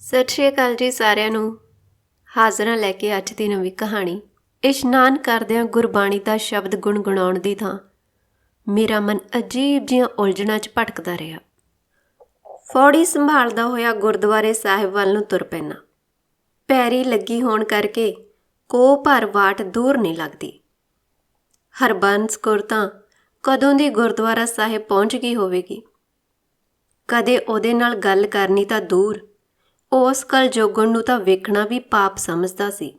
ਸਤਿ ਸ਼੍ਰੀ ਅਕਾਲ ਜੀ ਸਾਰਿਆਂ ਨੂੰ। ਹਾਜ਼ਰਾਂ ਲੈ ਕੇ ਅੱਜ ਦੀ ਨਵੀਂ ਕਹਾਣੀ। ਇਸ਼ਨਾਨ ਕਰਦਿਆਂ ਗੁਰਬਾਣੀ ਦਾ ਸ਼ਬਦ ਗੁਣਗੁਣਾਉਣ ਦੀ ਥਾਂ। ਮੇਰਾ ਮਨ ਅਜੀਬ ਜਿਹੀਆਂ ਉਲਝਣਾਂ 'ਚ ਭਟਕਦਾ ਰਿਹਾ। ਫੌੜੀ ਸੰਭਾਲਦਾ ਹੋਇਆ ਗੁਰਦੁਆਰੇ ਸਾਹਿਬ ਵੱਲ ਨੂੰ ਤੁਰ ਪੈਣਾ ਪੈਰੀ ਲੱਗੀ ਹੋਣ ਕਰਕੇ ਕੋ ਭਰ ਵਾਟ ਦੂਰ ਨਹੀਂ ਲੱਗਦੀ। ਹਰਬੰਸ ਕੌਰ ਤਾਂ ਕਦੋਂ ਦੀ ਗੁਰਦੁਆਰਾ ਸਾਹਿਬ ਪਹੁੰਚ ਗਈ ਹੋਵੇਗੀ। ਕਦੇ ਉਹਦੇ ਨਾਲ ਗੱਲ ਕਰਨੀ ਤਾਂ ਦੂਰ। ਉਸ ਕਲ ਜੋਗਣ ਨੂੰ ਤਾਂ ਵੇਖਣਾ ਵੀ ਪਾਪ ਸਮਝਦਾ ਸੀ।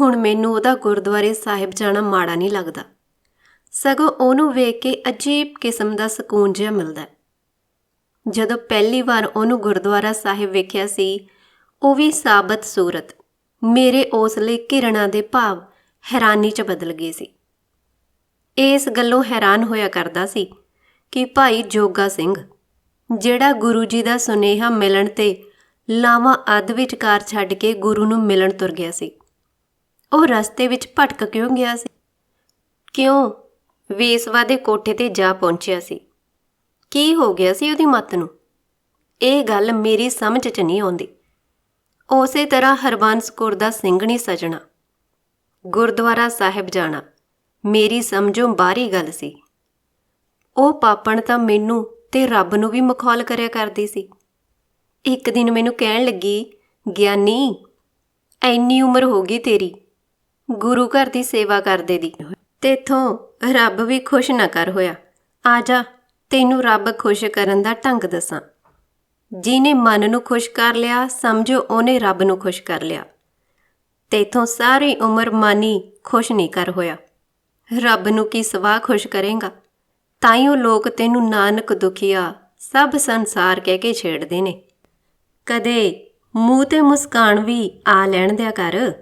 ਹੁਣ ਮੈਨੂੰ ਉਹਦਾ ਗੁਰਦੁਆਰੇ ਸਾਹਿਬ ਜਾਣਾ ਮਾੜਾ ਨਹੀਂ ਲੱਗਦਾ। ਸਗੋਂ ਉਹਨੂੰ ਵੇਖ ਕੇ ਅਜੀਬ ਕਿਸਮ ਦਾ ਸਕੂਨ ਜਿਹਾ ਮਿਲਦਾ। ਜਦੋਂ ਪਹਿਲੀ ਵਾਰ ਉਹਨੂੰ ਗੁਰਦੁਆਰਾ ਸਾਹਿਬ ਵੇਖਿਆ ਸੀ, ਉਹ ਵੀ ਸਾਬਤ ਸੂਰਤ, ਮੇਰੇ ਉਸ ਲਈ ਕਿਰਨਾਂ ਦੇ ਭਾਵ ਹੈਰਾਨੀ 'ਚ ਬਦਲ ਗਏ ਸੀ। ਇਸ ਗੱਲੋਂ ਹੈਰਾਨ ਹੋਇਆ ਕਰਦਾ ਸੀ ਕਿ ਭਾਈ ਜੋਗਾ ਸਿੰਘ ਜਿਹੜਾ ਗੁਰੂ ਜੀ ਦਾ ਸੁਨੇਹਾ ਮਿਲਣ ਤੇ ਲਾਵਾਂ ਅੱਧ ਵਿਚਕਾਰ ਛੱਡ ਕੇ ਗੁਰੂ ਨੂੰ ਮਿਲਣ ਤੁਰ ਗਿਆ ਸੀ। ਉਹ ਰਸਤੇ ਵਿੱਚ ਭਟਕ ਕਿਉਂ ਗਿਆ ਸੀ? ਕਿਉਂ ਵੇਸਵਾ ਦੇ ਕੋਠੇ ਤੇ ਜਾ ਪਹੁੰਚਿਆ ਸੀ? ਕੀ ਹੋ ਗਿਆ ਸੀ ਉਹਦੀ ਮੱਤ ਨੂੰ? ਇਹ ਗੱਲ ਮੇਰੀ ਸਮਝ 'ਚ ਨਹੀਂ ਆਉਂਦੀ। ਉਸੇ ਤਰ੍ਹਾਂ ਹਰਬੰਸ ਕੌਰ ਦਾ ਸਿੰਘਣੀ ਸਜਣਾ। ਗੁਰਦੁਆਰਾ ਸਾਹਿਬ ਜਾਣਾ। ਮੇਰੀ ਸਮਝੋਂ ਬਾਹਰੀ ਗੱਲ ਸੀ। ਉਹ ਪਾਪਣ ਤਾਂ ਮੈਨੂੰ ਤੇ ਰੱਬ ਨੂੰ ਵੀ ਮਖੌਲ ਕਰਿਆ ਕਰਦੀ ਸੀ। ਇੱਕ ਦਿਨ ਮੈਨੂੰ ਕਹਿਣ ਲੱਗੀ, ਗਿਆਨੀ, ਐਨੀ ਉਮਰ ਹੋ ਗਈ ਤੇਰੀ। ਗੁਰੂ ਘਰ ਦੀ ਸੇਵਾ ਕਰਦੇ ਦੀ। ਤੇਥੋਂ ਰੱਬ ਵੀ ਖੁਸ਼ ਨਾ ਕਰ ਹੋਇਆ। ਆ ਜਾ, ਤੈਨੂੰ ਰੱਬ ਖੁਸ਼ ਕਰਨ ਦਾ ਢੰਗ ਦੱਸਾਂ। ਜਿਹਨੇ ਮਨ ਨੂੰ ਖੁਸ਼ ਕਰ ਲਿਆ, ਸਮਝੋ ਉਹਨੇ ਰੱਬ ਨੂੰ ਖੁਸ਼ ਕਰ ਲਿਆ। ਤੇਥੋਂ ਸਾਰੀ ਉਮਰ ਮਾਨੀ ਖੁਸ਼ ਨਹੀਂ ਕਰ ਹੋਇਆ। ਰੱਬ ਨੂੰ ਕੀ ਸਵਾ ਖੁਸ਼ ਕਰੇਗਾ? ਤਾਈਓ ਲੋਕ ਤੈਨੂੰ ਨਾਨਕ ਦੁਖੀਆ, ਸਭ ਸੰਸਾਰ ਕਹਿ ਕੇ ਛੇੜਦੇ ਨੇ। ਕਦੇ ਮੂੰਹ ਤੇ ਮੁਸਕਾਨ ਵੀ ਆ ਲੈਣ ਦਿਆ ਕਰ।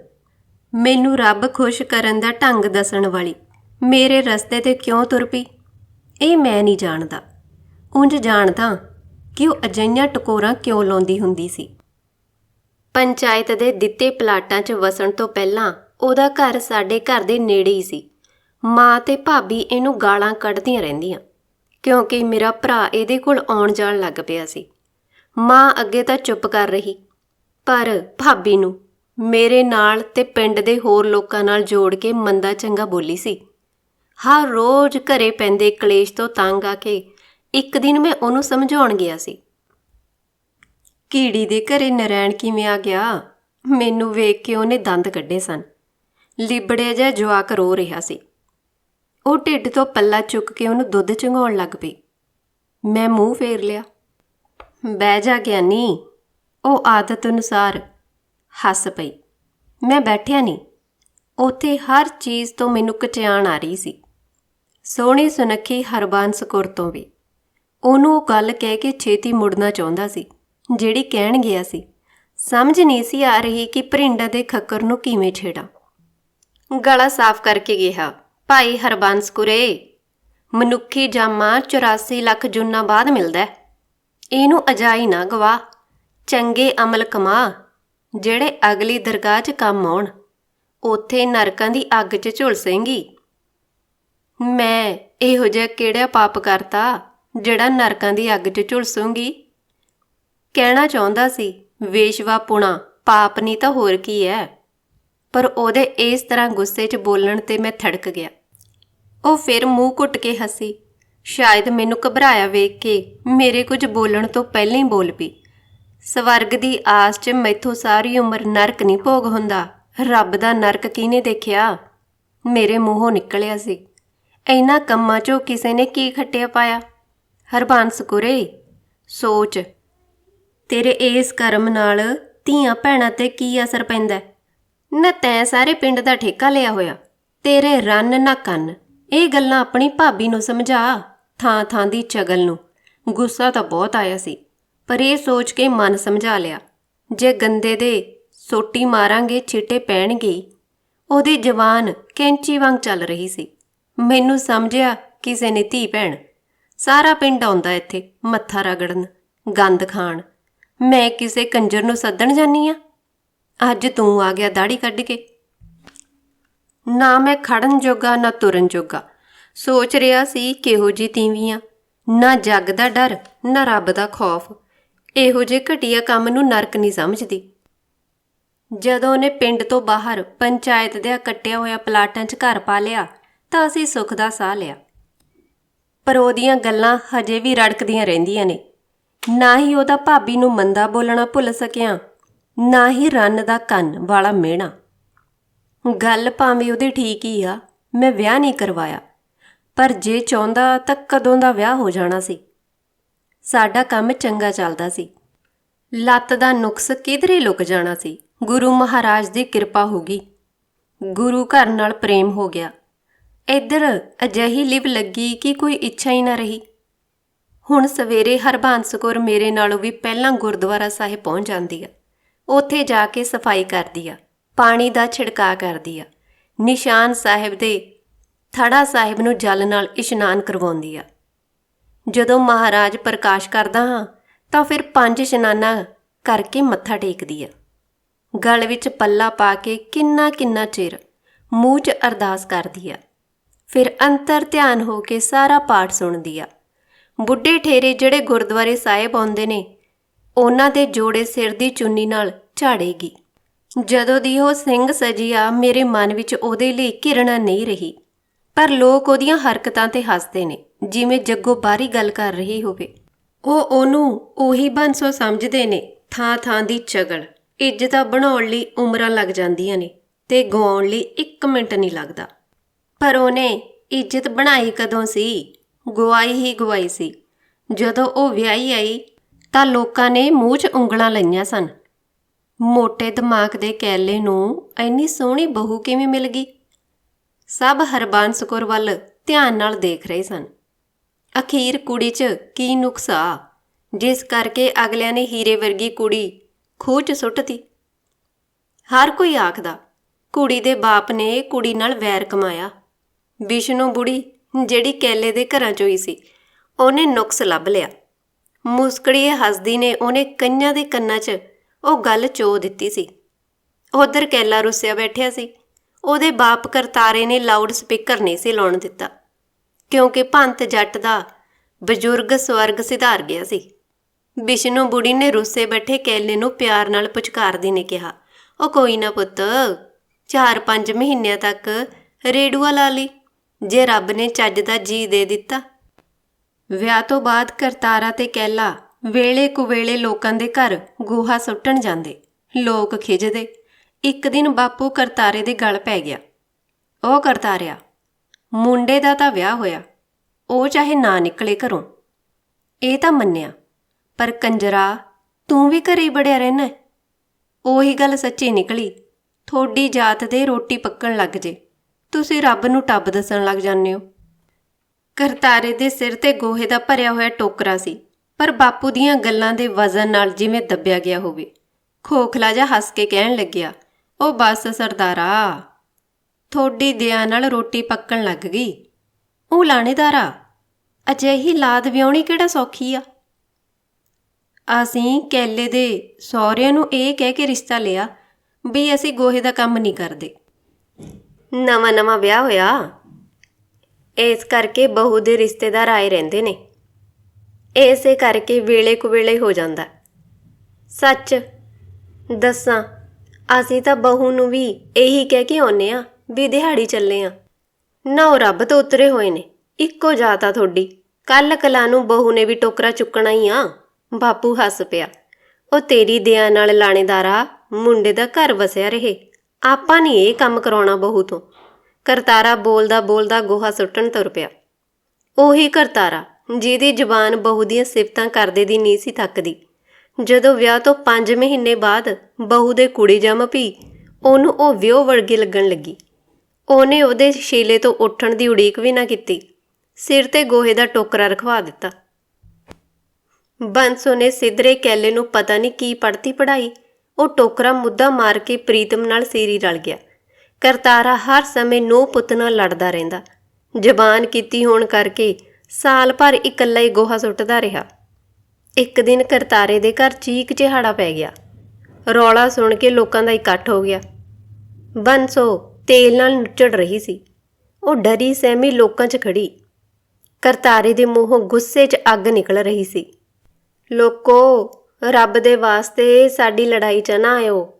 ਮੈਨੂੰ ਰੱਬ ਖੁਸ਼ ਕਰਨ ਦਾ ਢੰਗ ਦੱਸਣ ਵਾਲੀ, ਮੇਰੇ ਰਸਤੇ ਤੇ ਕਿਉਂ ਤੁਰ ਪਈ? ਇਹ ਮੈਂ ਨਹੀਂ ਜਾਣਦਾ। ਉਂਝ ਜਾਣਦਾ ਕਿ ਉਹ ਅਜਈਆਂ ਟਕੋਰਾਂ ਕਿਉਂ ਲਾਉਂਦੀ ਹੁੰਦੀ ਸੀ। ਪੰਚਾਇਤ ਦੇ ਦਿੱਤੇ ਪਲਾਟਾਂ 'ਚ ਵਸਣ ਤੋਂ ਪਹਿਲਾਂ ਉਹਦਾ ਘਰ ਸਾਡੇ ਘਰ ਦੇ ਨੇੜੇ ਹੀ ਸੀ। ਮਾਂ ਤੇ ਭਾਬੀ ਇਹਨੂੰ ਗਾਲਾਂ ਕੱਢਦੀਆਂ ਰਹਿੰਦੀਆਂ, ਕਿਉਂਕਿ ਮੇਰਾ ਭਰਾ ਇਹਦੇ ਕੋਲ ਆਉਣ ਜਾਣ ਲੱਗ ਪਿਆ ਸੀ। ਮਾਂ ਅੱਗੇ ਤਾਂ ਚੁੱਪ ਕਰ ਰਹੀ, ਪਰ ਭਾਬੀ ਨੂੰ ਮੇਰੇ ਨਾਲ ਤੇ ਪਿੰਡ ਦੇ ਹੋਰ ਲੋਕਾਂ ਨਾਲ ਜੋੜ ਕੇ ਮੰਦਾ ਚੰਗਾ ਬੋਲੀ ਸੀ। ਹਰ ਰੋਜ਼ ਘਰੇ ਪੈਂਦੇ ਕਲੇਸ਼ ਤੋਂ ਤੰਗ ਆ ਕੇ ਇੱਕ ਦਿਨ ਮੈਂ ਉਹਨੂੰ ਸਮਝਾਉਣ ਗਿਆ ਸੀ। ਕੀੜੀ ਦੇ ਘਰੇ ਨਰੈਣ ਕਿਵੇਂ ਆ ਗਿਆ? ਮੈਨੂੰ ਵੇਖ ਕੇ ਉਹਨੇ ਦੰਦ ਕੱਢੇ ਸਨ। ਲਿਬੜਿਆ ਜਿਹਾ ਜਵਾਕ ਰੋ ਰਿਹਾ ਸੀ। ਉਹ ਢਿੱਡ ਤੋਂ ਪੱਲਾ ਚੁੱਕ ਕੇ ਉਹਨੂੰ ਦੁੱਧ ਚੰਗਾਉਣ ਲੱਗ ਪਈ। ਮੈਂ ਮੂੰਹ ਫੇਰ ਲਿਆ। ਬਹਿ ਜਾ ਗਿਆਨੀ, ਉਹ ਆਦਤ ਅਨੁਸਾਰ ਹੱਸ ਪਈ। ਮੈਂ ਬੈਠਿਆ ਨਹੀਂ ਉੱਥੇ ਹਰ ਚੀਜ਼ ਤੋਂ ਮੈਨੂੰ ਕਚਿਆਣ ਆ ਰਹੀ ਸੀ। ਸੋਹਣੀ ਸੁਨੱਖੀ ਹਰਬਾਂਸ ਕੌਰ ਤੋਂ ਵੀ। ਉਹਨੂੰ ਉਹ ਗੱਲ ਕਹਿ ਕੇ ਛੇਤੀ ਮੁੜਨਾ ਚਾਹੁੰਦਾ ਸੀ, ਜਿਹੜੀ ਕਹਿਣ ਗਿਆ ਸੀ। ਸਮਝ ਨਹੀਂ ਸੀ ਆ ਰਹੀ ਕਿ ਭਰਿੰਡਾ ਦੇ ਖੱਕਰ ਨੂੰ ਕਿਵੇਂ ਛੇੜਾਂ। ਗਲਾ ਸਾਫ਼ ਕਰਕੇ ਗਿਆ ਭਾਈ ਹਰਬੰਸ ਕੁਰੇ, ਮਨੁੱਖੀ ਜਾਮਾ 84 ਲੱਖ ਜੁਨਾ ਬਾਅਦ ਮਿਲਦਾ ਇਹਨੂੰ ਅਜਾਈ ਨਾ ਗਵਾ ਚੰਗੇ ਅਮਲ ਕਮਾ, ਜਿਹੜੇ ਅਗਲੀ ਦਰਗਾਹ 'ਚ ਕੰਮ ਆਉਣ, ਉੱਥੇ ਨਰਕਾਂ ਦੀ ਅੱਗ 'ਚ ਝੁਲਸੇਂਗੀ ਮੈਂ ਇਹੋ ਜਿਹਾ ਕਿਹੜਾ ਪਾਪ ਕਰਤਾ, ਜਿਹੜਾ ਨਰਕਾਂ ਦੀ ਅੱਗ 'ਚ ਝੁਲਸੂੰਗੀ ਕਹਿਣਾ ਚਾਹੁੰਦਾ ਸੀ, ਵੇਸ਼ਵਾ ਪੁਣਾ, ਪਾਪ ਨਹੀਂ ਤਾਂ ਹੋਰ ਕੀ ਹੈ। ਪਰ ਉਹਦੇ ਇਸ ਤਰ੍ਹਾਂ ਗੁੱਸੇ 'ਚ ਬੋਲਣ ਤੇ ਮੈਂ ਥੜਕ ਗਿਆ। ਉਹ ਫਿਰ ਮੂੰਹ ਘੁੱਟ ਕੇ ਹੱਸੀ। ਸ਼ਾਇਦ ਮੈਨੂੰ ਘਬਰਾਇਆ ਵੇਖ ਕੇ ਮੇਰੇ ਕੁਝ ਬੋਲਣ ਤੋਂ ਪਹਿਲਾਂ ਹੀ ਬੋਲ ਪਈ। ਸਵਰਗ ਦੀ ਆਸ 'ਚ ਮੈਥੋਂ ਸਾਰੀ ਉਮਰ ਨਰਕ ਨਹੀਂ ਭੋਗ ਹੁੰਦਾ। ਰੱਬ ਦਾ ਨਰਕ ਕਿਹਨੇ ਦੇਖਿਆ? ਮੇਰੇ ਮੂੰਹੋਂ ਨਿਕਲਿਆ ਸੀ। ਇਹਨਾਂ ਕੰਮਾਂ 'ਚੋਂ ਕਿਸੇ ਨੇ ਕੀ ਖੱਟਿਆ ਪਾਇਆ? ਹਰਬੰਸ ਕੁਰੇ ਸੋਚ। ਤੇਰੇ ਇਸ ਕਰਮ ਨਾਲ ਧੀਆਂ ਭੈਣਾਂ ਤੇ ਕੀ ਅਸਰ ਪੈਂਦਾ? ਨਾ ਤੈਂ ਸਾਰੇ ਪਿੰਡ ਦਾ ਠੇਕਾ ਲਿਆ ਹੋਇਆ। ਤੇਰੇ ਰੰਨ ਨਾ ਕੰਨ। ਇਹ ਗੱਲਾਂ ਆਪਣੀ ਭਾਬੀ ਨੂੰ ਸਮਝਾ ਥਾਂ ਥਾਂ ਦੀ ਚਗਲ ਨੂੰ। ਗੁੱਸਾ ਤਾਂ ਬਹੁਤ ਆਇਆ ਸੀ, ਪਰ ਇਹ ਸੋਚ ਕੇ ਮਨ ਸਮਝਾ ਲਿਆ, ਜੇ ਗੰਦੇ ਦੇ ਸੋਟੀ ਮਾਰਾਂਗੇ ਛਿੱਟੇ ਪੈਣਗੇ। ਹੀ। ਉਹਦੀ ਜਵਾਨ ਕੈਂਚੀ ਵਾਂਗ ਚੱਲ ਰਹੀ ਸੀ। ਮੈਨੂੰ ਸਮਝਿਆ ਕਿਸੇ ਨੇ ਧੀ ਭੈਣ। ਸਾਰਾ ਪਿੰਡ ਆਉਂਦਾ ਇੱਥੇ, ਮੱਥਾ ਰਗੜਨ, ਗੰਦ ਖਾਣ। ਮੈਂ ਕਿਸੇ ਕੰਜਰ ਨੂੰ ਸੱਦਣ ਜਾਨੀ ਆ? ਅੱਜ ਤੂੰ ਆ ਗਿਆ ਦਾੜੀ ਕੱਢ ਕੇ। ਨਾ ਮੈਂ ਖੜਨ ਜੋਗਾ, ਨਾ ਤੁਰਨ ਜੋਗਾ। ਸੋਚ ਰਿਹਾ ਸੀ ਕਿਹੋ ਜੀ ਤੀਵੀਆਂ। ਨਾ ਜੱਗ ਦਾ ਡਰ, ਨਾ ਰੱਬ ਦਾ ਖੌਫ। ਇਹੋ ਜਿਹੇ ਘਟੀਆ ਕੰਮ ਨੂੰ ਨਰਕ ਨਹੀਂ ਸਮਝਦੀ। ਜਦੋਂ ਉਹਨੇ ਪਿੰਡ ਤੋਂ ਬਾਹਰ ਪੰਚਾਇਤ ਦੇ ਕੱਟਿਆ ਹੋਇਆ ਪਲਾਟਾਂ 'ਚ ਘਰ ਪਾ ਲਿਆ, ਤਾਂ ਅਸੀਂ ਸੁੱਖ ਦਾ ਸਾਹ ਲਿਆ। ਪਰ ਉਹਦੀਆਂ ਗੱਲਾਂ ਹਜੇ ਵੀ ਰੜਕਦੀਆਂ ਰਹਿੰਦੀਆਂ ਨੇ। ਨਾ ਹੀ ਉਹਦਾ ਭਾਬੀ ਨੂੰ ਮੰਦਾ ਬੋਲਣਾ ਭੁੱਲ ਸਕਿਆ, ਨਾ ਹੀ ਰੰਨ ਦਾ ਕੰਨ ਵਾਲਾ ਮਿਹਣਾ। ਗੱਲ ਭਾਵੇਂ ਉਹਦੀ ਠੀਕ ਹੀ ਆ, ਮੈਂ ਵਿਆਹ ਨਹੀਂ ਕਰਵਾਇਆ। ਪਰ ਜੇ ਚਾਹੁੰਦਾ ਤਾਂ ਕਦੋਂ ਦਾ ਵਿਆਹ ਹੋ ਜਾਣਾ ਸੀ। ਸਾਡਾ ਕੰਮ ਚੰਗਾ ਚੱਲਦਾ ਸੀ। ਲੱਤ ਦਾ ਨੁਕਸ ਕਿਧਰੇ ਲੁਕ ਜਾਣਾ ਸੀ। ਗੁਰੂ ਮਹਾਰਾਜ ਦੀ ਕਿਰਪਾ ਹੋ ਗਈ। ਗੁਰੂ ਘਰ ਨਾਲ ਪ੍ਰੇਮ ਹੋ ਗਿਆ। ਇੱਧਰ ਅਜਿਹੀ ਲਿਵ ਲੱਗੀ ਕਿ ਕੋਈ ਇੱਛਾ ਹੀ ਨਾ ਰਹੀ। ਹੁਣ ਸਵੇਰੇ ਹਰਬੰਸ ਕੌਰ ਮੇਰੇ ਨਾਲੋਂ ਵੀ ਪਹਿਲਾਂ ਗੁਰਦੁਆਰਾ ਸਾਹਿਬ ਪਹੁੰਚ ਜਾਂਦੀ ਆ। ਉੱਥੇ ਜਾ ਕੇ ਸਫ਼ਾਈ ਕਰਦੀ ਆ। ਪਾਣੀ ਦਾ ਛਿੜਕਾਅ ਕਰਦੀ ਆ। ਨਿਸ਼ਾਨ ਸਾਹਿਬ ਦੇ ਥੜਾ ਸਾਹਿਬ ਨੂੰ ਜਲ ਨਾਲ ਇਸ਼ਨਾਨ ਕਰਵਾਉਂਦੀ ਆ। ਜਦੋਂ ਮਹਾਰਾਜ ਪ੍ਰਕਾਸ਼ ਕਰਦਾ ਹਾਂ, ਤਾਂ ਫਿਰ ਪੰਜ ਇਸ਼ਨਾਨਾਂ ਕਰਕੇ ਮੱਥਾ ਟੇਕਦੀ ਆ। ਗਲ ਵਿੱਚ ਪੱਲਾ ਪਾ ਕੇ ਕਿੰਨਾ ਕਿੰਨਾ ਚਿਰ ਮੂੰਹ 'ਚ ਅਰਦਾਸ ਕਰਦੀ ਆ। ਫਿਰ ਅੰਤਰ ਧਿਆਨ ਹੋ ਕੇ ਸਾਰਾ ਪਾਠ ਸੁਣਦੀ ਆ। ਬੁੱਢੇ ਠੇਰੇ ਜਿਹੜੇ ਗੁਰਦੁਆਰੇ ਸਾਹਿਬ ਆਉਂਦੇ ਨੇ, ਉਹਨਾਂ ਦੇ ਜੋੜੇ ਸਿਰ ਦੀ ਚੁੰਨੀ ਨਾਲ ਝਾੜੇਗੀ। ਜਦੋਂ ਦੀ ਉਹ ਸਿੰਘ ਸਜੀ ਆ ਮੇਰੇ ਮਨ ਵਿੱਚ ਉਹਦੇ ਲਈ ਘਿਰਣਾ ਨਹੀਂ ਰਹੀ। ਪਰ ਲੋਕ ਉਹਦੀਆਂ ਹਰਕਤਾਂ ਤੇ ਹੱਸਦੇ ਨੇ, ਜਿਵੇਂ ਜੱਗੋ ਬਾਰੀ ਗੱਲ ਕਰ ਰਹੀ ਹੋਵੇ। ਉਹ ਉਹਨੂੰ ਉਹੀ ਬੰਸੋ ਸਮਝਦੇ ਨੇ, ਥਾਂ ਥਾਂ ਦੀ ਚਗਲ। ਇੱਜ਼ਤਾਂ ਬਣਾਉਣ ਲਈ ਉਮਰਾਂ ਲੱਗ ਜਾਂਦੀਆਂ ਨੇ ਤੇ ਗਵਾਉਣ ਲਈ 1 ਮਿੰਟ ਨਹੀਂ ਲੱਗਦਾ। ਪਰ ਉਹਨੇ ਇੱਜ਼ਤ ਬਣਾਈ ਕਦੋਂ ਸੀ? ਗਵਾਈ ਹੀ ਗਵਾਈ ਸੀ। ਜਦੋਂ ਉਹ ਵਿਆਹੀ ਆਈ, ਤਾਂ ਲੋਕਾਂ ਨੇ ਮੂੰਹ 'ਚ ਉਂਗਲਾਂ ਲਈਆਂ ਸਨ। ਮੋਟੇ ਦਿਮਾਗ ਦੇ ਕੈਲੇ ਨੂੰ ਇੰਨੀ ਸੋਹਣੀ ਬਹੂ ਕਿਵੇਂ ਮਿਲ ਗਈ? ਸਭ ਹਰਬੰਸ ਕੌਰ ਵੱਲ ਧਿਆਨ ਨਾਲ ਦੇਖ ਰਹੇ ਸਨ। ਅਖੀਰ ਕੁੜੀ 'ਚ ਕੀ ਨੁਕਸਾ ਜਿਸ ਕਰਕੇ ਅਗਲਿਆਂ ਨੇ ਹੀਰੇ ਵਰਗੀ ਕੁੜੀ ਖੂਹ 'ਚ ਸੁੱਟਤੀ ਹਰ ਕੋਈ ਆਖਦਾ, ਕੁੜੀ ਦੇ ਬਾਪ ਨੇ ਕੁੜੀ ਨਾਲ ਵੈਰ ਕਮਾਇਆ। ਵਿਸ਼ਨੂੰ ਬੁੜੀ, ਜਿਹੜੀ ਕੈਲੇ ਦੇ ਘਰਾਂ 'ਚੋਂ ਹੀ ਸੀ, ਉਹਨੇ ਨੁਕਸ ਲੱਭ ਲਿਆ। ਮੁਸਕੜੀਏ ਹੱਸਦੀ ਨੇ ਉਹਨੇ ਕਈਆਂ ਦੇ ਕੰਨਾਂ 'ਚ ਉਹ ਗੱਲ ਚੋ ਦਿੱਤੀ ਸੀ। ਉਧਰ ਕੈਲਾ ਰੁੱਸਿਆ ਬੈਠਿਆ ਸੀ। ਉਹਦੇ ਬਾਪ ਕਰਤਾਰੇ ਨੇ ਲਾਊਡ ਸਪੀਕਰ ਨਹੀਂ ਸੀ ਲਾਉਣ ਦਿੱਤਾ, ਕਿਉਂਕਿ ਭੰਤ ਜੱਟ ਦਾ ਬਜ਼ੁਰਗ ਸਵਰਗ ਸਿਧਾਰ ਗਿਆ ਸੀ। ਵਿਸ਼ਨੂੰ ਬੁੜੀ ਨੇ ਰੁੱਸੇ ਬੈਠੇ ਕੈਲੇ ਨੂੰ ਪਿਆਰ ਨਾਲ ਪੁਚਕਾਰਦੀ ਨੇ ਕਿਹਾ, ਉਹ ਕੋਈ ਨਾ ਪੁੱਤ 4-5 ਮਹੀਨਿਆਂ ਤੱਕ ਰੇਡੂਆ ਲਾ ਲਈ, ਜੇ ਰੱਬ ਨੇ ਚੱਜ ਦਾ ਜੀ ਦੇ ਦਿੱਤਾ। ਵਿਆਹ ਤੋਂ ਬਾਅਦ ਕਰਤਾਰਾ ਤੇ ਕੈਲਾ ਵੇਲੇ ਕੁਵੇਲੇ ਲੋਕਾਂ ਦੇ ਘਰ ਗੋਹਾ ਸੁੱਟਣ ਜਾਂਦੇ। ਲੋਕ ਖਿਜਦੇ। ਇੱਕ ਦਿਨ ਬਾਪੂ ਕਰਤਾਰੇ ਦੇ ਗਲ ਪੈ ਗਿਆ। ਉਹ ਕਰਤਾਰਿਆ, ਮੁੰਡੇ ਦਾ ਤਾਂ ਵਿਆਹ ਹੋਇਆ। ਉਹ ਚਾਹੇ ਨਾ ਨਿਕਲੇ ਘਰੋਂ। ਇਹ ਤਾਂ ਮੰਨਿਆ, ਪਰ ਕੰਜਰਾ, ਤੂੰ ਵੀ ਘਰੇ ਹੀ ਬੜਿਆ ਰਹਿਣਾ ਉਹੀ ਗੱਲ ਸੱਚੀ ਨਿਕਲੀ। ਥੋੜੀ ਜਾਤ ਦੇ ਰੋਟੀ ਪੱਕਣ ਲੱਗ ਜੇ। ਤੁਸੀਂ ਰੱਬ ਨੂੰ ਟੱਬ ਦੱਸਣ ਲੱਗ ਜਾਂਦੇ ਹੋ। ਕਰਤਾਰੇ ਦੇ ਸਿਰ ਤੇ ਗੋਹੇ ਦਾ ਭਰਿਆ ਹੋਇਆ ਟੋਕਰਾ ਸੀ। ਪਰ ਬਾਪੂ ਦੀਆਂ ਗੱਲਾਂ ਦੇ ਵਜ਼ਨ ਨਾਲ ਜਿਵੇਂ ਦੱਬਿਆ ਗਿਆ ਹੋਵੇ। ਖੋਖਲਾ ਜਿਹਾ ਹੱਸ ਕੇ ਕਹਿਣ ਲੱਗਿਆ, ਉਹ ਬਸ ਸਰਦਾਰਾ ਥੋੜੀ ਦਿਆਂ ਨਾਲ ਰੋਟੀ ਪੱਕਣ ਲੱਗ ਗਈ। ਉਹ ਲਾਣੇਦਾਰਾ, ਅਜਿਹੀ ਲਾਦ ਵਿਆਹਣੀ ਕਿਹੜਾ ਸੌਖੀ ਆ? ਅਸੀਂ ਕੈਲੇ ਦੇ ਸਹੁਰਿਆਂ ਨੂੰ ਇਹ ਕਹਿ ਕੇ ਰਿਸ਼ਤਾ ਲਿਆ ਵੀ ਅਸੀਂ ਗੋਹੇ ਦਾ ਕੰਮ ਨਹੀਂ ਕਰਦੇ। ਨਵਾਂ ਨਵਾਂ ਵਿਆਹ ਹੋਇਆ। ਇਸ ਕਰਕੇ ਬਹੂ ਦੇ ਰਿਸ਼ਤੇਦਾਰ ਆਏ ਰਹਿੰਦੇ ਨੇ। ਇਸੇ ਕਰਕੇ ਵੇਲੇ ਕੁ ਵੇਲੇ ਹੋ ਜਾਂਦਾ। ਸੱਚ ਦੱਸਾਂ, ਅਸੀਂ ਤਾਂ ਬਹੂ ਨੂੰ ਵੀ ਇਹੀ ਕਹਿ ਕੇ ਆਉਨੇ ਆ ਵੀ ਦਿਹਾੜੀ ਚੱਲੇ ਆ ਨਾ ਉਹ ਰੱਬ ਤੋਂ ਉਤਰੇ ਹੋਏ ਨੇ, ਇੱਕੋ ਜਾਤ ਆ ਤੁਹਾਡੀ। ਕੱਲ ਕਲਾ ਨੂੰ ਬਹੂ ਨੇ ਵੀ ਟੋਕਰਾ ਚੁੱਕਣਾ ਹੀ ਆ। ਬਾਪੂ ਹੱਸ ਪਿਆ। ਉਹ ਤੇਰੀ ਦਿਆਂ ਨਾਲ ਲਾਣੇਦਾਰਾ, ਮੁੰਡੇ ਦਾ ਘਰ ਵਸਿਆ ਰਹੇ। ਆਪਾਂ ਨਹੀਂ ਇਹ ਕੰਮ ਕਰਾਉਣਾ ਬਹੂ ਤੋਂ। ਕਰਤਾਰਾ ਬੋਲਦਾ ਬੋਲਦਾ ਗੋਹਾ ਸੁੱਟਣ ਤੁਰ ਪਿਆ। ਉਹੀ ਕਰਤਾਰਾ ਜਿਹਦੀ ਜ਼ੁਬਾਨ ਬਹੂ ਦੀਆਂ ਸਿਫਤਾਂ ਕਰਦੇ ਦੀ ਨਹੀਂ ਸੀ ਥੱਕਦੀ। ਜਦੋਂ ਵਿਆਹ ਤੋਂ 5 ਮਹੀਨੇ ਬਾਅਦ ਬਹੂ ਦੇ ਕੁੜੀ ਜੰਮ ਪਈ, ਉਹਨੂੰ ਉਹ ਵਿਆਹ ਵਰਗੀ ਲੱਗਣ ਲੱਗੀ। ਉਹਨੇ ਉਹਦੇ ਸ਼ੀਲੇ ਤੋਂ ਉੱਠਣ ਦੀ ਉਡੀਕ ਵੀ ਨਾ ਕੀਤੀ। ਸਿਰ ਤੇ ਗੋਹੇ ਦਾ ਟੋਕਰਾ ਰਖਵਾ ਦਿੱਤਾ। ਬੰਸੋ ਨੇ ਸਿੱਧਰੇ ਕੈਲੇ ਨੂੰ ਪਤਾ ਨਹੀਂ ਕੀ ਪੜਤੀ ਪੜਾਈ ਉਹ ਟੋਕਰਾ ਮੁੱਦਾ ਮਾਰ ਕੇ ਪ੍ਰੀਤਮ ਨਾਲ ਸੀਰੀ ਰਲ ਗਿਆ। ਕਰਤਾਰਾ ਹਰ ਸਮੇਂ ਨੋ ਪੁੱਤ ਨਾਲ ਲੜਦਾ ਰਹਿੰਦਾ। ਜ਼ਬਾਨ ਕੀਤੀ ਹੋਣ ਕਰਕੇ ਸਾਲ ਭਰ ਇਕੱਲਾ ਹੀ ਗੋਹਾ ਸੁੱਟਦਾ ਰਿਹਾ। ਇੱਕ ਦਿਨ ਕਰਤਾਰੇ ਦੇ ਘਰ ਚੀਕ ਚਿਹਾੜਾ ਪੈ ਗਿਆ। ਰੌਲਾ ਸੁਣ ਕੇ ਲੋਕਾਂ ਦਾ ਇਕੱਠ ਹੋ ਗਿਆ। ਬੰਸੋ ਤੇਲ ਨਾਲ ਨੁੱਚੜ ਰਹੀ ਸੀ। ਉਹ ਡਰੀ ਸਹਿਮੀ ਲੋਕਾਂ 'ਚ ਖੜੀ। ਕਰਤਾਰੇ ਦੇ ਮੂੰਹੋਂ ਗੁੱਸੇ 'ਚ ਅੱਗ ਨਿਕਲ ਰਹੀ ਸੀ। ਲੋਕੋ, ਰੱਬ ਦੇ ਵਾਸਤੇ ਸਾਡੀ ਲੜਾਈ 'ਚ ਨਾ ਆਇਓ।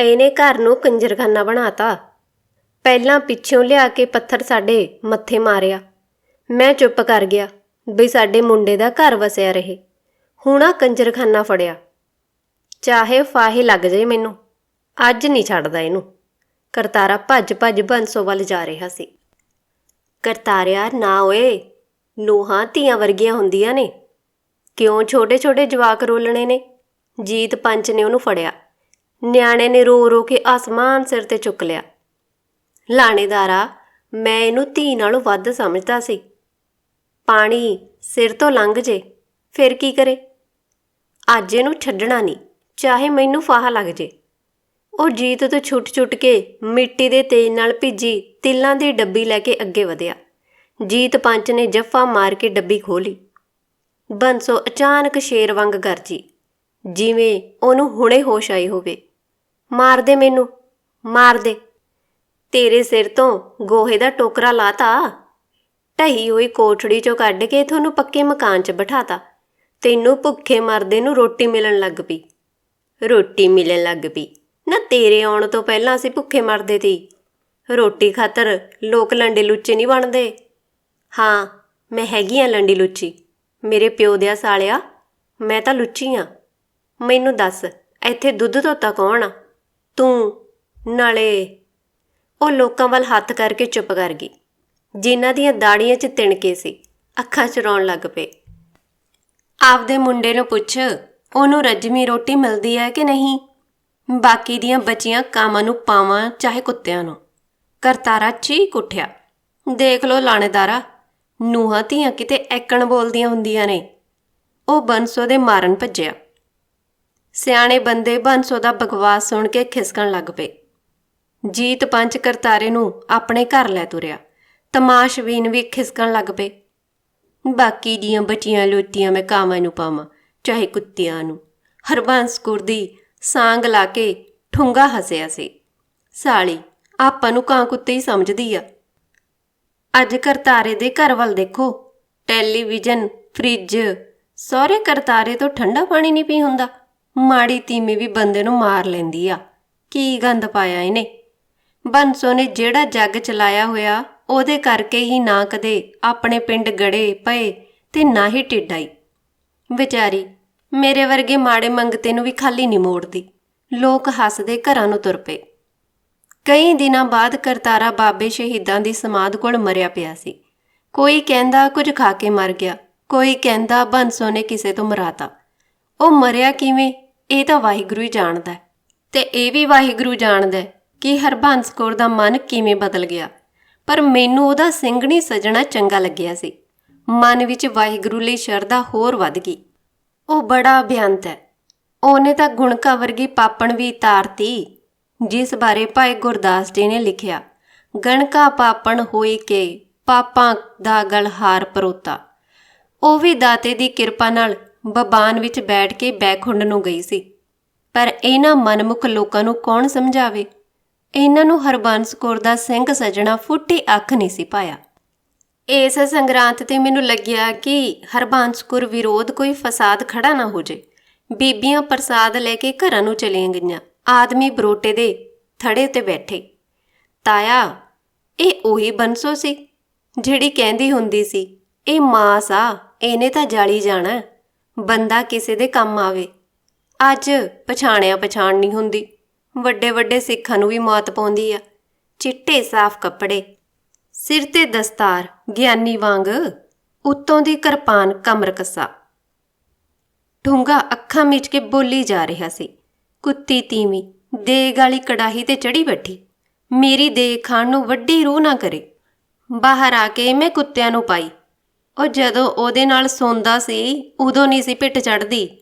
ਇਹਨੇ ਘਰ ਨੂੰ ਕੰਜਰਖਾਨਾ ਬਣਾਤਾ। ਪਹਿਲਾਂ ਪਿੱਛੋਂ ਲਿਆ ਕੇ ਪੱਥਰ ਸਾਡੇ ਮੱਥੇ ਮਾਰਿਆ। ਮੈਂ ਚੁੱਪ ਕਰ ਗਿਆ ਬਈ ਸਾਡੇ ਮੁੰਡੇ ਦਾ ਘਰ ਵਸਿਆ ਰਹੇ। ਹੁਣ ਆ ਕੰਜਰਖਾਨਾ ਫੜਿਆ। ਚਾਹੇ ਫਾਹੇ ਲੱਗ ਜਾਏ ਮੈਨੂੰ, ਅੱਜ ਨਹੀਂ ਛੱਡਦਾ ਇਹਨੂੰ। ਕਰਤਾਰਾ ਭੱਜ ਭੱਜ ਬੰਸੋ ਵੱਲ ਜਾ ਰਿਹਾ ਸੀ। ਕਰਤਾਰਿਆ, ਨਾ ਓਏ, ਨੂਹਾਂ ਧੀਆਂ ਵਰਗੀਆਂ ਹੁੰਦੀਆਂ ਨੇ। ਕਿਉਂ ਛੋਟੇ ਛੋਟੇ ਜਵਾਕ ਰੋਲਣੇ ਨੇ? ਜੀਤ ਪੰਚ ਨੇ ਉਹਨੂੰ ਫੜਿਆ। ਨਿਆਣੇ ਨੇ ਰੋ ਰੋ ਕੇ ਆਸਮਾਨ ਸਿਰ ਤੇ ਚੁੱਕ ਲਿਆ। ਲਾਣੇਦਾਰਾ, ਮੈਂ ਇਹਨੂੰ ਧੀ ਨਾਲੋਂ ਵੱਧ ਸਮਝਦਾ ਸੀ। ਪਾਣੀ ਸਿਰ ਤੋਂ ਲੰਘ ਜੇ, ਫਿਰ ਕੀ ਕਰੇ? ਅੱਜ ਇਹਨੂੰ ਛੱਡਣਾ ਨਹੀਂ, ਚਾਹੇ ਮੈਨੂੰ ਫਾਹਾ ਲੱਗ ਜੇ। ਉਹ ਜੀਤ ਤੋਂ ਛੁੱਟ-ਛੁੱਟ ਕੇ ਮਿੱਟੀ ਦੇ ਤੇਲ ਨਾਲ ਭਿੱਜੀ ਤਿਲਾਂ ਦੀ ਡੱਬੀ ਲੈ ਕੇ ਅੱਗੇ ਵਧਿਆ। ਜੀਤ ਪੰਚ ਨੇ ਜੱਫਾ ਮਾਰ ਕੇ ਡੱਬੀ ਖੋਲੀ ਬੰਸੋ ਅਚਾਨਕ ਸ਼ੇਰ ਵਾਂਗ ਗਰਜੀ। ਜਿਵੇਂ ਉਹਨੂੰ ਹੁਣੇ ਹੋਸ਼ ਆਈ ਹੋਵੇ। ਮਾਰ ਦੇ ਮੈਨੂੰ, ਮਾਰ ਦੇ। ਤੇਰੇ ਸਿਰ ਤੋਂ ਗੋਹੇ ਦਾ ਟੋਕਰਾ ਲਾਤਾ। ਢਹੀ ਹੋਈ ਕੋਠੜੀ ਚੋਂ ਕੱਢ ਕੇ ਤੁਹਾਨੂੰ ਪੱਕੇ ਮਕਾਨ 'ਚ ਬਿਠਾਤਾ। ਤੈਨੂੰ ਭੁੱਖੇ ਮਰਦੇ ਨੂੰ ਰੋਟੀ ਮਿਲਣ ਲੱਗ ਪਈ। ਰੋਟੀ ਮਿਲਣ ਲੱਗ ਪਈ। ਨਾ ਤੇਰੇ ਆਉਣ ਤੋਂ ਪਹਿਲਾਂ ਅਸੀਂ ਭੁੱਖੇ ਮਰਦੇ ਤੀ ਰੋਟੀ ਖਾਤਰ ਲੋਕ ਲੰਡੇ ਲੁੱਚੇ ਨਹੀਂ ਬਣਦੇ। ਹਾਂ, ਮੈਂ ਹੈਗੀ ਆ ਲੰਡੀ ਲੁੱਚੀ। ਮੇਰੇ ਪਿਓ ਦਿਆ ਸਾਲਿਆ, ਮੈਂ ਤਾਂ ਲੁੱਚੀ ਆ। ਮੈਨੂੰ ਦੱਸ, ਇੱਥੇ ਦੁੱਧ ਧੋਤਾ ਕੌਣ ਆ? ਤੂੰ, ਨਾਲੇ ਉਹ ਲੋਕਾਂ ਵੱਲ ਹੱਥ ਕਰਕੇ ਚੁੱਪ ਕਰ ਗਈ। ਜਿਨ੍ਹਾਂ ਦੀਆਂ ਦਾੜੀਆਂ 'ਚ ਤਿਣਕੇ ਸੀ, ਅੱਖਾਂ 'ਚ ਰੌਣ ਲੱਗ ਪਏ। ਆਪਦੇ ਮੁੰਡੇ ਨੂੰ ਪੁੱਛ, ਉਹਨੂੰ ਰੱਜਵੀਂ ਰੋਟੀ ਮਿਲਦੀ ਹੈ ਕਿ ਨਹੀਂ? ਬਾਕੀ ਦੀਆਂ ਬੱਚੀਆਂ ਕਾਮਾਂ ਨੂੰ ਪਾਵਾਂ ਚਾਹੇ ਕੁੱਤਿਆਂ ਨੂੰ। ਕਰਤਾਰਾ ਚੀਕ ਉੱਠਿਆ। ਦੇਖ ਲੋ ਲਾਣੇਦਾਰਾ, ਨੂਹਾਂ ਧੀਆਂ ਕਿਤੇ ਐਕਣ ਬੋਲਦੀਆਂ ਹੁੰਦੀਆਂ ਨੇ। ਉਹ ਬੰਸੋ ਦੇ ਮਾਰਨ ਭੱਜਿਆ। ਸਿਆਣੇ ਬੰਦੇ ਬੰਸੋ ਦਾ ਬਕਵਾਸ ਸੁਣ ਕੇ ਖਿਸਕਣ ਲੱਗ ਪਏ। ਜੀਤ ਪੰਚ ਕਰਤਾਰੇ ਨੂੰ ਆਪਣੇ ਘਰ ਲੈ ਤੁਰਿਆ। ਤਮਾਸ਼ਬੀਨ ਵੀ ਖਿਸਕਣ ਲੱਗ ਪਏ। ਬਾਕੀ ਦੀਆਂ ਬਚੀਆਂ ਲੋਟੀਆਂ ਮੈਂ ਕਾਵਾਂ ਨੂੰ ਪਾਵਾਂ, ਚਾਹੇ ਕੁੱਤਿਆਂ ਨੂੰ। ਹਰਬੰਸ ਕੁਰਦੀ ਸਾਂਗ ਲਾ ਕੇ ਠੁੰਗਾ ਹੱਸਿਆ ਸੀ। ਸਾਲੀ, ਆਪਾਂ ਨੂੰ ਕਾਂ ਕੁੱਤੇ ਹੀ ਸਮਝਦੀ ਆ। ਅੱਜ ਕਰਤਾਰੇ ਦੇ ਘਰ ਵੱਲ ਦੇਖੋ। ਟੈਲੀਵਿਜ਼ਨ, ਫ੍ਰਿਜ ਸਾਰੇ ਕਰਤਾਰੇ ਤੋਂ ਠੰਡਾ ਪਾਣੀ ਨਹੀਂ ਪੀ ਹੁੰਦਾ। ਮਾੜੀ ਤੀਮੀ ਵੀ ਬੰਦੇ ਨੂੰ ਮਾਰ ਲੈਂਦੀ ਆ। ਕੀ ਗੰਦ ਪਾਇਆ ਇਹਨੇ? ਬੰਸੋ ਨੇ ਜਿਹੜਾ ਜੱਗ ਚਲਾਇਆ ਹੋਇਆ ਉਹਦੇ ਕਰਕੇ ਹੀ ਨਾ ਕਦੇ ਆਪਣੇ ਪਿੰਡ ਗੜੇ ਪਏ ਤੇ ਨਾ ਹੀ ਟਿੱਡਾਈ ਵਿਚਾਰੀ ਮੇਰੇ ਵਰਗੇ ਮਾੜੇ ਮੰਗਤੇ ਨੂੰ ਵੀ ਖਾਲੀ ਨਹੀਂ ਮੋੜਦੀ। ਲੋਕ ਹੱਸਦੇ ਘਰਾਂ ਨੂੰ ਤੁਰ ਪਏ। ਕਈ ਦਿਨਾਂ ਬਾਅਦ ਕਰਤਾਰਾ ਬਾਬੇ ਸ਼ਹੀਦਾਂ ਦੀ ਸਮਾਧ ਕੋਲ ਮਰਿਆ ਪਿਆ ਸੀ। ਕੋਈ ਕਹਿੰਦਾ ਕੁਝ ਖਾ ਕੇ ਮਰ ਗਿਆ, ਕੋਈ ਕਹਿੰਦਾ ਬੰਸੋ ਨੇ ਕਿਸੇ ਤੋਂ ਮਰਾਤਾ। ਉਹ ਮਰਿਆ ਕਿਵੇਂ, ਇਹ ਤਾਂ ਵਾਹਿਗੁਰੂ ਹੀ ਜਾਣਦਾ ਹੈ। ਤੇ ਇਹ ਵੀ ਵਾਹਿਗੁਰੂ ਜਾਣਦਾ ਕਿ ਹਰਬੰਸ ਕੌਰ ਦਾ ਮਨ ਕਿਵੇਂ ਬਦਲ ਗਿਆ। ਪਰ ਮੈਨੂੰ ਉਹਦਾ ਸਿੰਘਣੀ ਸਜਣਾ ਚੰਗਾ ਲੱਗਿਆ ਸੀ। ਮਨ ਵਿੱਚ ਵਾਹਿਗੁਰੂ ਲਈ ਸ਼ਰਧਾ ਹੋਰ ਵੱਧ ਗਈ। ਉਹ ਬੜਾ ਅਭਿਅੰਤ ਹੈ। ਉਹਨੇ ਤਾਂ ਗੁਣਕਾ ਵਰਗੀ ਪਾਪਣ ਵੀ ਤਾਰਤੀ। ਜਿਸ ਬਾਰੇ ਭਾਈ ਗੁਰਦਾਸ ਜੀ ਨੇ ਲਿਖਿਆ, ਗਣਕਾ ਪਾਪਣ ਹੋਈ ਕੇ ਪਾਪਾਂ ਦਾ ਗਲਹਾਰ ਪਰੋਤਾ। ਉਹ ਵੀ ਦਾਤੇ ਦੀ ਕਿਰਪਾ ਨਾਲ ਬਬਾਨ ਵਿੱਚ ਬੈਠ ਕੇ ਬੈਖੁੰਡ ਨੂੰ ਗਈ ਸੀ। ਪਰ ਇਹਨਾਂ ਮਨਮੁਖ ਲੋਕਾਂ ਨੂੰ ਕੌਣ ਸਮਝਾਵੇ? ਇਹਨਾਂ ਨੂੰ ਹਰਬੰਸ ਕੌਰ ਦਾ ਸਿੰਘ ਸਜਣਾ ਫੁੱਟੀ ਅੱਖ ਨਹੀਂ ਸੀ ਪਾਇਆ। ਇਸ ਸੰਗਰਾਂਤ ਤੇ ਮੈਨੂੰ ਲੱਗਿਆ ਕਿ ਹਰਬੰਸ ਕੌਰ ਵਿਰੋਧ ਕੋਈ ਫਸਾਦ ਖੜਾ ਨਾ ਹੋ ਜੇ। ਬੀਬੀਆਂ ਪ੍ਰਸਾਦ ਲੈ ਕੇ ਘਰਾਂ ਨੂੰ ਚਲੀਆਂ ਗਈਆਂ। ਆਦਮੀ ਬਰੋਟੇ ਦੇ ਥੜੇ ਤੇ ਬੈਠੇ। ਤਾਇਆ, ਇਹ ਉਹੀ ਬੰਸੋ ਸੀ ਜਿਹੜੀ ਕਹਿੰਦੀ ਹੁੰਦੀ ਸੀ, ਇਹ ਮਾਸ ਆ, ਇਹਨੇ ਤਾਂ ਜਾਲੀ ਜਾਣਾ। ਬੰਦਾ ਕਿਸੇ ਦੇ ਕੰਮ ਆਵੇ। ਅੱਜ ਪਛਾਣਿਆ ਪਛਾਣ ਨਹੀਂ ਹੁੰਦੀ। ਵੱਡੇ ਵੱਡੇ ਸਿੱਖਾਂ ਨੂੰ ਵੀ ਮੌਤ ਪਾਉਂਦੀ ਆ। ਚਿੱਟੇ ਸਾਫ਼ ਕੱਪੜੇ, ਸਿਰ ਤੇ ਦਸਤਾਰ, ਗਿਆਨੀ ਵਾਂਗ ਉੱਤੋਂ ਦੀ ਕਿਰਪਾਨ ਕਮਰ ਕੱਸਾ। ਢੂੰਗਾ ਅੱਖਾਂ ਮੀਚ ਕੇ ਬੋਲੀ ਜਾ ਰਿਹਾ ਸੀ। ਕੁੱਤੀ ਤੀਵੀਂ, ਦੇਗ ਵਾਲੀ ਕੜਾਹੀ ਤੇ ਚੜੀ ਬੈਠੀ। ਮੇਰੀ ਦੇਗ ਖਾਣ ਨੂੰ ਵੱਡੀ ਰੂਹ ਨਾ ਕਰੇ। ਬਾਹਰ ਆ ਕੇ ਮੈਂ ਕੁੱਤਿਆਂ ਨੂੰ ਪਾਈ। ਉਹ ਜਦੋਂ ਉਹਦੇ ਨਾਲ ਸੌਂਦਾ ਸੀ, ਉਦੋਂ ਨਹੀਂ ਸੀ ਪਿੱਟ ਚੜਦੀ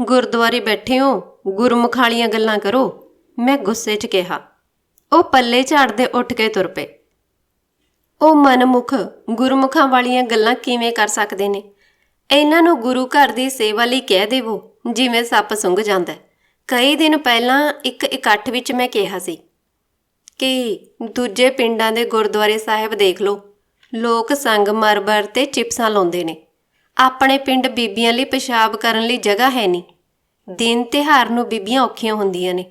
ਗੁਰਦੁਆਰੇ ਬੈਠੇ ਹੋ, ਗੁਰਮੁਖ ਵਾਲੀਆਂ ਗੱਲਾਂ ਕਰੋ। ਮੈਂ ਗੁੱਸੇ 'ਚ ਕਿਹਾ। ਉਹ ਪੱਲੇ ਝਾੜਦੇ ਉੱਠ ਕੇ ਤੁਰ ਪਏ। ਉਹ ਮਨਮੁਖ ਗੁਰਮੁਖਾਂ ਵਾਲੀਆਂ ਗੱਲਾਂ ਕਿਵੇਂ ਕਰ ਸਕਦੇ ਨੇ? ਇਹਨਾਂ ਨੂੰ ਗੁਰੂ ਘਰ ਦੀ ਸੇਵਾ ਲਈ ਕਹਿ ਦੇਵੋ, ਜਿਵੇਂ ਸੱਪ ਸੁੰਘ ਜਾਂਦਾ ਕਈ ਦਿਨ ਪਹਿਲਾਂ ਇੱਕ ਇਕੱਠ ਵਿੱਚ ਮੈਂ ਕਿਹਾ ਸੀ ਕਿ ਦੂਜੇ ਪਿੰਡਾਂ ਦੇ ਗੁਰਦੁਆਰੇ ਸਾਹਿਬ ਦੇਖ ਲਓ। ਲੋਕ ਸੰਗ ਮਰਬਰ ਤੇ ਚਿਪਸਾਂ ਲਾਉਂਦੇ ਨੇ। ਆਪਣੇ ਪਿੰਡ ਬੀਬੀਆਂ ਲਈ ਪਿਸ਼ਾਬ ਕਰਨ ਲਈ ਜਗ੍ਹਾ ਹੈ ਨਹੀਂ। ਦਿਨ ਤਿਹਾਰ ਨੂੰ ਬੀਬੀਆਂ ਔਖੀਆਂ ਹੁੰਦੀਆਂ ਨੇ।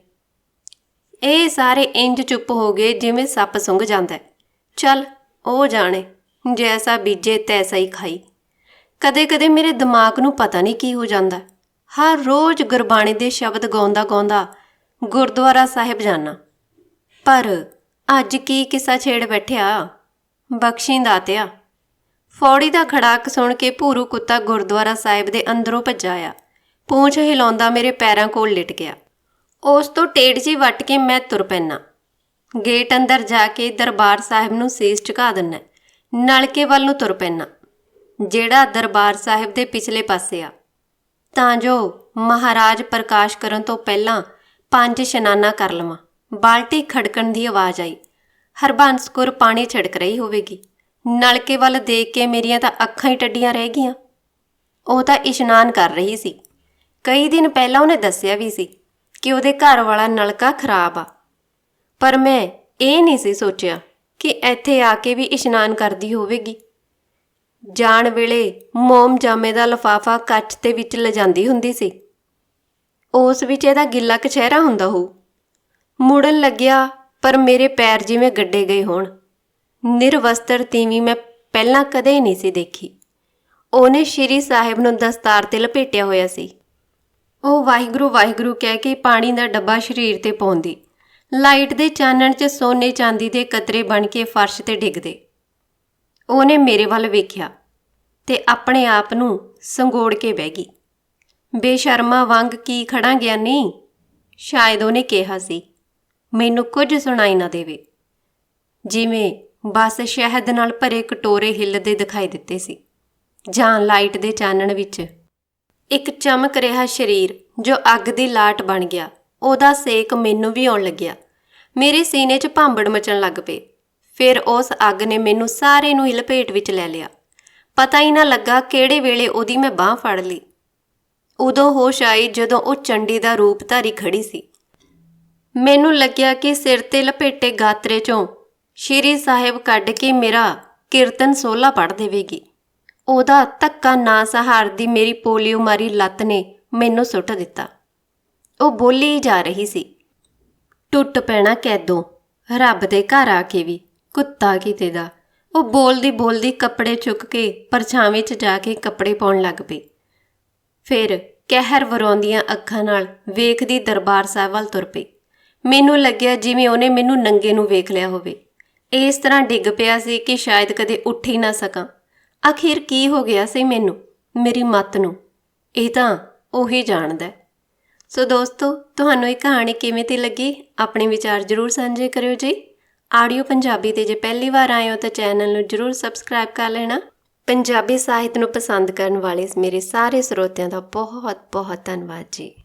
ਇਹ ਸਾਰੇ ਇੰਜ ਚੁੱਪ ਹੋ ਗਏ ਜਿਵੇਂ ਸੱਪ ਸੁੰਘ ਜਾਂਦਾ ਚੱਲ, ਉਹ ਜਾਣੇ, ਜੈਸਾ ਬੀਜੇ ਤੈਸਾ ਹੀ ਖਾਈ। ਕਦੇ-ਕਦੇ ਮੇਰੇ ਦਿਮਾਗ ਨੂੰ ਪਤਾ ਨਹੀਂ ਕੀ ਹੋ ਜਾਂਦਾ। ਹਰ ਰੋਜ਼ ਗੁਰਬਾਣੀ ਦੇ ਸ਼ਬਦ ਗਾਉਂਦਾ ਗਾਉਂਦਾ ਗੁਰਦੁਆਰਾ ਸਾਹਿਬ ਜਾਣਾ ਪਰ ਅੱਜ ਕੀ ਕਿੱਸਾ ਛੇੜ ਬੈਠਿਆ? ਬਖਸ਼ੀ ਦਾਤਿਆ। ਫੌੜੀ ਦਾ ਖੜਾਕ ਸੁਣ ਕੇ ਭੂਰੂ ਕੁੱਤਾ ਗੁਰਦੁਆਰਾ ਸਾਹਿਬ ਦੇ ਅੰਦਰੋਂ ਭੱਜ ਆਇਆ। ਪੂੰਛ ਹਿਲਾਉਂਦਾ ਮੇਰੇ ਪੈਰਾਂ ਕੋਲ ਲਿਟ ਗਿਆ। ਉਸ ਤੋਂ ਟੇੜ ਜੀ ਵੱਟ ਕੇ ਮੈਂ ਤੁਰ ਪੈਣਾ ਗੇਟ ਅੰਦਰ ਜਾ ਕੇ ਦਰਬਾਰ ਸਾਹਿਬ ਨੂੰ ਸੀਸ ਝੁਕਾ ਦਿੰਨਾ ਨਲਕੇ ਵੱਲ ਨੂੰ ਤੁਰ ਪੈਣਾ ਜਿਹੜਾ ਦਰਬਾਰ ਸਾਹਿਬ ਦੇ ਪਿਛਲੇ ਪਾਸੇ ਆ। ਤਾਂ ਜੋ ਮਹਾਰਾਜ ਪ੍ਰਕਾਸ਼ ਕਰਨ ਤੋਂ ਪਹਿਲਾਂ ਪੰਜ ਇਸ਼ਨਾਨਾ ਕਰ ਲਵਾਂ। ਬਾਲਟੀ ਖੜਕਣ ਦੀ ਆਵਾਜ਼ ਆਈ। ਹਰਬੰਸ ਕੌਰ ਪਾਣੀ ਛਿੜਕ ਰਹੀ ਹੋਵੇਗੀ। ਨਲਕੇ ਵੱਲ ਦੇਖ ਕੇ ਮੇਰੀਆਂ ਤਾਂ ਅੱਖਾਂ ਹੀ ਟੱਡੀਆਂ ਰਹਿ ਗਈਆਂ। ਉਹ ਤਾਂ ਇਸ਼ਨਾਨ ਕਰ ਰਹੀ ਸੀ। ਕਈ ਦਿਨ ਪਹਿਲਾਂ ਉਹਨੇ ਦੱਸਿਆ ਵੀ ਸੀ ਕਿ ਉਹਦੇ ਘਰ ਵਾਲਾ ਨਲਕਾ ਖਰਾਬ ਆ। ਪਰ ਮੈਂ ਇਹ ਨਹੀਂ ਸੀ ਸੋਚਿਆ ਕਿ ਇੱਥੇ ਆ ਕੇ ਵੀ ਇਸ਼ਨਾਨ ਕਰਦੀ ਹੋਵੇਗੀ। ਜਾਣ ਵੇਲੇ ਮੋਮ ਜਾਮੇ ਦਾ ਲਫਾਫਾ ਕੱਚ ਦੇ ਵਿੱਚ ਲਿਜਾਂਦੀ ਹੁੰਦੀ ਸੀ। ਉਸ ਵਿੱਚ ਇਹਦਾ ਗਿੱਲਾ ਕਛਹਿਰਾ ਹੁੰਦਾ ਹੋ ਮੁੜਨ ਲੱਗਿਆ, ਪਰ ਮੇਰੇ ਪੈਰ ਜਿਵੇਂ ਗੱਡੇ ਗਏ ਹੋਣ। ਨਿਰਵਸਤਰ ਤੀਵੀਂ ਮੈਂ ਪਹਿਲਾਂ ਕਦੇ ਨਹੀਂ ਸੀ ਦੇਖੀ। ਉਹਨੇ ਸ਼੍ਰੀ ਸਾਹਿਬ ਨੂੰ ਦਸਤਾਰ ਤੇ ਲਪੇਟਿਆ ਹੋਇਆ ਸੀ। ਉਹ ਵਾਹਿਗੁਰੂ ਵਾਹਿਗੁਰੂ ਕਹਿ ਕੇ ਪਾਣੀ ਦਾ ਡੱਬਾ ਸਰੀਰ ਤੇ ਪਾਉਂਦੀ। ਲਾਈਟ ਦੇ ਚਾਨਣ 'ਚ ਸੋਨੇ ਚਾਂਦੀ ਦੇ ਕਤਰੇ ਬਣ ਕੇ ਫਰਸ਼ ਤੇ ਡਿੱਗਦੇ। ਉਹਨੇ ਮੇਰੇ ਵੱਲ ਵੇਖਿਆ ਤੇ ਆਪਣੇ ਆਪ ਨੂੰ ਸੰਗੋੜ ਕੇ ਬਹਿ ਗਈ। ਬੇਸ਼ਰਮਾ ਵਾਂਗ ਕੀ ਖੜਾ ਗਿਆ ਨਹੀਂ? ਸ਼ਾਇਦ ਉਹਨੇ ਕਿਹਾ ਸੀ, ਮੈਨੂੰ ਕੁਝ ਸੁਣਾਈ ਨਾ ਦੇਵੇ। ਜਿਵੇਂ ਬਸ ਸ਼ਹਿਦ ਨਾਲ ਭਰੇ ਕਟੋਰੇ ਹਿੱਲਦੇ ਦਿਖਾਈ ਦਿੱਤੇ ਸੀ। ਜਾਂ ਲਾਈਟ ਦੇ ਚਾਨਣ ਵਿੱਚ ਇੱਕ ਚਮਕ ਰਿਹਾ ਸਰੀਰ ਜੋ ਅੱਗ ਦੀ ਲਾਟ ਬਣ ਗਿਆ। ਉਹਦਾ ਸੇਕ ਮੈਨੂੰ ਵੀ ਆਉਣ ਲੱਗਿਆ। ਮੇਰੇ ਸੀਨੇ 'ਚ ਭਾਂਬੜ ਮਚਣ ਲੱਗ ਪਏ। ਫਿਰ ਉਸ ਅੱਗ ਨੇ ਮੈਨੂੰ ਸਾਰੇ ਨੂੰ ਹੀ ਲਪੇਟ ਵਿੱਚ ਲੈ ਲਿਆ। ਪਤਾ ਹੀ ਨਾ ਲੱਗਾ ਕਿਹੜੇ ਵੇਲੇ ਉਹਦੀ ਮੈਂ ਬਾਹ ਫੜ ਲਈ। ਉਦੋਂ ਹੋਸ਼ ਆਈ ਜਦੋਂ ਉਹ ਚੰਡੀ ਦਾ ਰੂਪ ਧਾਰੀ ਖੜੀ ਸੀ। ਮੈਨੂੰ ਲੱਗਿਆ ਕਿ ਸਿਰ ਤੇ ਲਪੇਟੇ ਗਾਤਰੇ 'ਚੋਂ ਸ਼੍ਰੀ ਸਾਹਿਬ ਕੱਢ ਕੇ ਮੇਰਾ ਕੀਰਤਨ ਸੋਲਾ ਪੜ ਦੇਵੇਗੀ। ਉਹਦਾ ਧੱਕਾ ਨਾ ਸਹਾਰਦੀ ਮੇਰੀ ਪੋਲੀਓ ਮਾਰੀ ਲੱਤ ਨੇ ਮੈਨੂੰ ਸੁੱਟ ਦਿੱਤਾ। ਉਹ ਬੋਲੀ ਹੀ ਜਾ ਰਹੀ ਸੀ। ਟੁੱਟ ਪੈਣਾ ਕੈਦੋਂ? ਰੱਬ ਦੇ ਘਰ ਆ ਕੇ ਵੀ, ਕੁੱਤਾ ਕਿਤੇ ਦਾ। ਉਹ ਬੋਲਦੀ ਬੋਲਦੀ ਕੱਪੜੇ ਚੁੱਕ ਕੇ ਪਰਛਾਵੇਂ 'ਚ ਜਾ ਕੇ ਕੱਪੜੇ ਪਾਉਣ ਲੱਗ ਪਈ। ਫਿਰ ਕਹਿਰ ਵਰਾਉਂਦੀਆਂ ਅੱਖਾਂ ਨਾਲ ਵੇਖਦੀ ਦਰਬਾਰ ਸਾਹਿਬ ਵੱਲ ਤੁਰ ਪਈ। ਮੈਨੂੰ ਲੱਗਿਆ ਜਿਵੇਂ ਉਹਨੇ ਮੈਨੂੰ ਨੰਗੇ ਨੂੰ ਵੇਖ ਲਿਆ ਹੋਵੇ। ਇਸ ਤਰ੍ਹਾਂ ਡਿੱਗ ਪਿਆ ਸੀ ਕਿ ਸ਼ਾਇਦ ਕਦੇ ਉੱਠ ਹੀ ਨਾ ਸਕਾਂ। ਆਖਿਰ ਕੀ ਹੋ ਗਿਆ ਸੀ ਮੈਨੂੰ, ਮੇਰੀ ਮੱਤ ਨੂੰ? ਇਹ ਤਾਂ ਉਹੀ ਜਾਣਦਾ ਹੈ। ਸੋ ਦੋਸਤੋ, ਤੁਹਾਨੂੰ ਇਹ ਕਹਾਣੀ ਕਿਵੇਂ ਦੀ ਲੱਗੀ? ਆਪਣੇ ਵਿਚਾਰ ਜਰੂਰ ਸਾਂਝੇ ਕਰਿਓ ਜੀ। ਆਡੀਓ ਪੰਜਾਬੀ ਤੇ ਜੇ ਪਹਿਲੀ ਵਾਰ ਆਏ ਹੋ ਤਾਂ ਚੈਨਲ ਨੂੰ ਜਰੂਰ ਸਬਸਕ੍ਰਾਈਬ ਕਰ ਲੈਣਾ। ਪੰਜਾਬੀ ਸਾਹਿਤ ਨੂੰ ਪਸੰਦ ਕਰਨ ਵਾਲੇ ਮੇਰੇ ਸਾਰੇ ਸਰੋਤਿਆਂ ਦਾ ਬਹੁਤ ਬਹੁਤ ਧੰਨਵਾਦ ਜੀ।